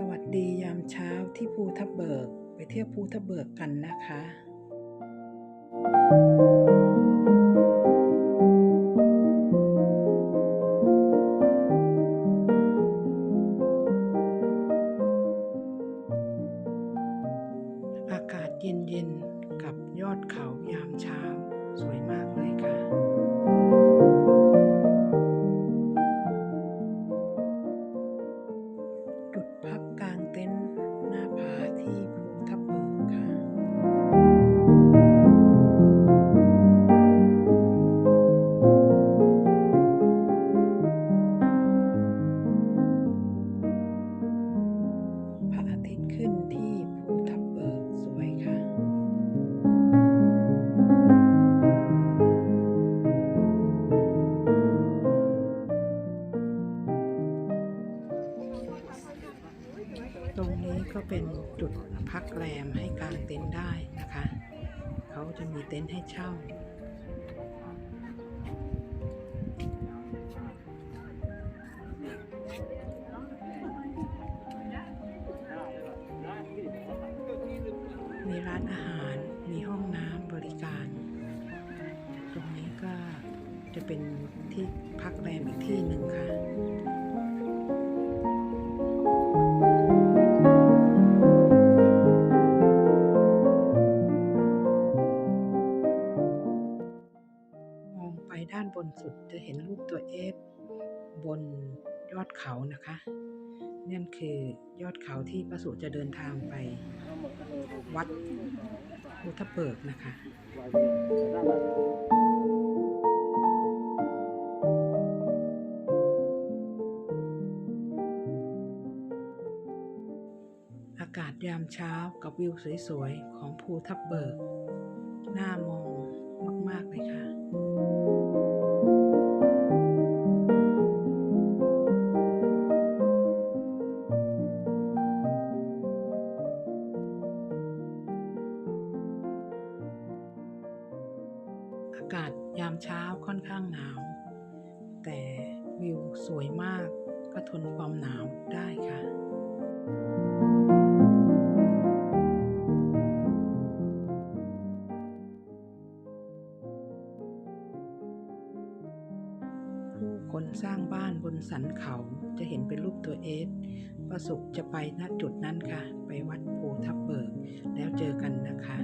สวัสดียามเช้าที่ภูทับเบิก ไปเที่ยวภูทับเบิกกันนะคะ อากาศเย็นๆกับยอดเขายามเช้า สวยมากเลยค่ะ พั ตรงนี้ก็เป็นจุดพักแรมให้กางเต็นท์ได้นะคะ เขาจะมีเต็นท์ให้เช่ามีร้านอาหาร มีห้องน้ำบริการ ตรงนี้ก็จะเป็นที่พักแรมอีกที่หนึ่งค่ะ ด้านบนสุดจะเห็นรูปตัวเอฟบนยอดเขานะคะนั่นคือยอดเขาที่พระสุจะเดินทางไป วัดพุทธเบิกนะคะอากาศยามเช้ากับวิวสวยๆ ของภูทับเบิก น่ามองมาก ๆ เลยค่ะากาศยามเช้าค่อนข้างหนาว แต่วิวสวยมากก็ทนความหนาวได้ค่ะ ผู้คนสร้างบ้านบนสันเขาจะเห็นเป็นรูปตัวเอสประสุขจะไปณจุดนั้นค่ะ ไปวัดภูทับเบิก แล้วเจอกันนะคะ